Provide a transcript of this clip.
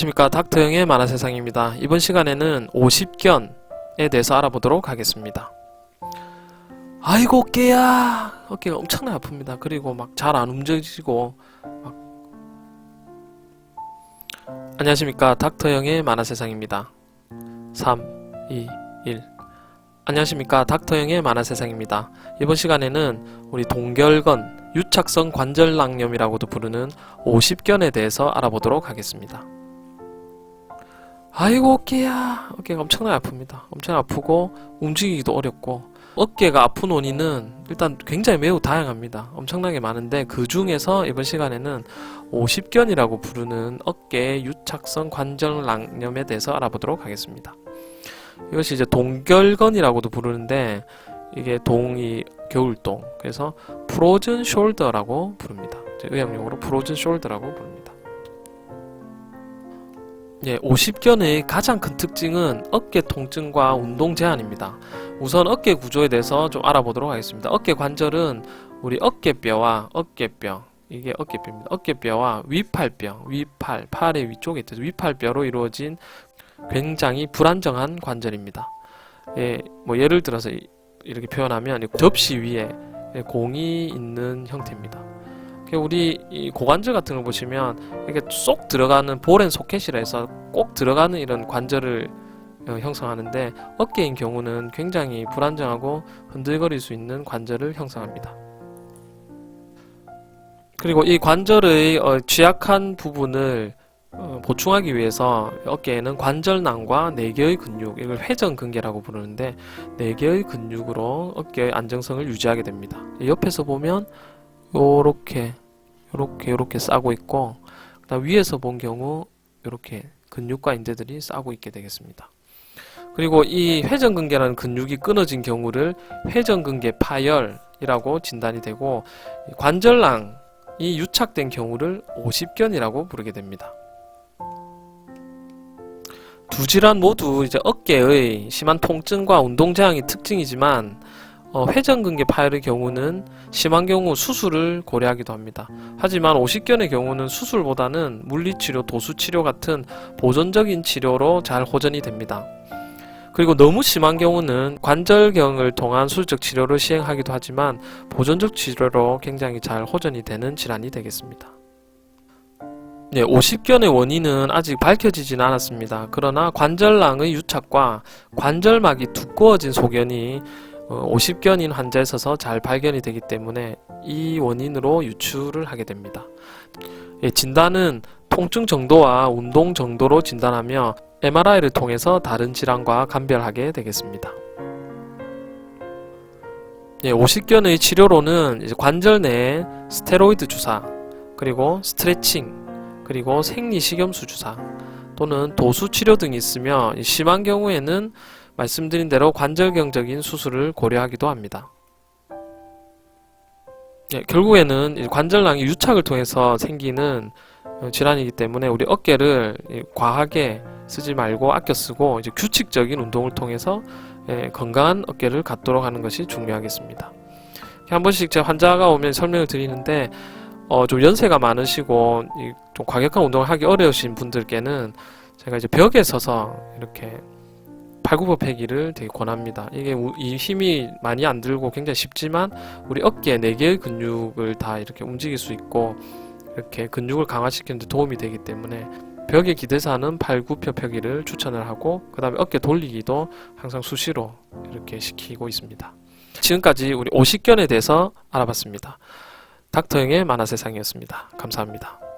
안녕하십니까 닥터영의 만화세상입니다. 이번 시간에는 50견에 대해서 알아보도록 하겠습니다. 아이고 어깨야 어깨가 엄청나게 아픕니다. 그리고 막 잘 안 움직이고 막 안녕하십니까 닥터영의 만화세상입니다. 3, 2, 1 안녕하십니까 닥터영의 만화세상입니다. 이번 시간에는 우리 동결건 유착성 관절낭염이라고도 부르는 50견에 대해서 알아보도록 하겠습니다. 아이고 어깨야. 어깨가 엄청나게 아픕니다. 엄청 아프고 움직이기도 어렵고 어깨가 아픈 원인은 일단 굉장히 매우 다양합니다. 엄청나게 많은데 그 중에서 이번 시간에는 50견이라고 부르는 어깨 유착성 관절낭염에 대해서 알아보도록 하겠습니다. 이것이 이제 동결건이라고도 부르는데 이게 동이 겨울동. 그래서 프로즌 숄더라고 부릅니다. 의학용어로 프로즌 숄더라고 부릅니다 예, 50견의 가장 큰 특징은 어깨 통증과 운동 제한입니다. 우선 어깨 구조에 대해서 좀 알아보도록 하겠습니다. 어깨 관절은 우리 어깨뼈와 어깨뼈, 이게 어깨뼈입니다. 어깨뼈와 위팔뼈, 위팔, 팔의 위쪽에 있죠. 위팔뼈로 이루어진 굉장히 불안정한 관절입니다. 예, 뭐 예를 들어서 이- 이렇게 표현하면 이 접시 위에 공이 있는 형태입니다. 그 우리 이 고관절 같은 걸 보시면 이렇게 쏙 들어가는 볼앤 소켓이라 해서 꼭 들어가는 이런 관절을 어, 형성하는데 어깨인 경우는 굉장히 불안정하고 흔들거릴 수 있는 관절을 형성합니다. 그리고 이 관절의 어, 취약한 부분을 어, 보충하기 위해서 어깨에는 관절낭과 네 개의 근육, 이걸 회전근개라고 부르는데 네 개의 근육으로 어깨의 안정성을 유지하게 됩니다. 옆에서 보면 요렇게 요렇게 요렇게 싸고 있고 그다음 위에서 본 경우 요렇게 근육과 인대들이 싸고 있게 되겠습니다. 그리고 이 회전근개라는 근육이 끊어진 경우를 회전근개 파열이라고 진단이 되고 이 관절낭이 유착된 경우를 오십견이라고 부르게 됩니다. 두 질환 모두 이제 어깨의 심한 통증과 운동 제한이 특징이지만 어, 회전근개 파열의 경우는 심한 경우 수술을 고려하기도 합니다. 하지만 오십견의 경우는 수술보다는 물리치료, 도수치료 같은 보존적인 치료로 잘 호전이 됩니다. 그리고 너무 심한 경우는 관절경을 통한 수술적 치료를 시행하기도 하지만 보존적 치료로 굉장히 잘 호전이 되는 질환이 되겠습니다. 네, 50견의 원인은 아직 밝혀지진 않았습니다. 그러나 관절낭의 유착과 관절막이 두꺼워진 소견이 어, 50견인 환자에 있어서 잘 발견이 되기 때문에 이 원인으로 유추를 하게 됩니다. 예, 진단은 통증 정도와 운동 정도로 진단하며 MRI를 통해서 다른 질환과 감별하게 되겠습니다. 예, 50견의 치료로는 관절 내에 스테로이드 주사, 그리고 스트레칭, 그리고 생리식염수 주사 또는 도수 치료 등이 있으며 이 심한 경우에는 말씀드린 대로 관절경적인 수술을 고려하기도 합니다. 예, 결국에는 이 관절낭이 유착을 통해서 생기는 어, 질환이기 때문에 우리 어깨를 이 과하게 쓰지 말고 아껴 쓰고 이제 규칙적인 운동을 통해서 예, 건강한 어깨를 갖도록 하는 것이 중요하겠습니다. 한 번씩 제 환자가 오면 설명을 드리는데 어, 좀 연세가 많으시고 이, 좀 과격한 운동을 하기 어려우신 분들께는 제가 이제 벽에 서서 이렇게 팔굽혀펴기를 되게 권합니다. 이게 우- 이 힘이 많이 안 들고 굉장히 쉽지만 우리 어깨 네 개의 근육을 다 이렇게 움직일 수 있고 이렇게 근육을 강화시키는 데 도움이 되기 때문에 벽에 기대서 하는 팔굽혀 펴기를 추천을 하고 그 다음에 어깨 돌리기도 항상 수시로 이렇게 시키고 있습니다. 지금까지 우리 오십견에 대해서 알아봤습니다. 닥터형의 만화세상이었습니다. 감사합니다.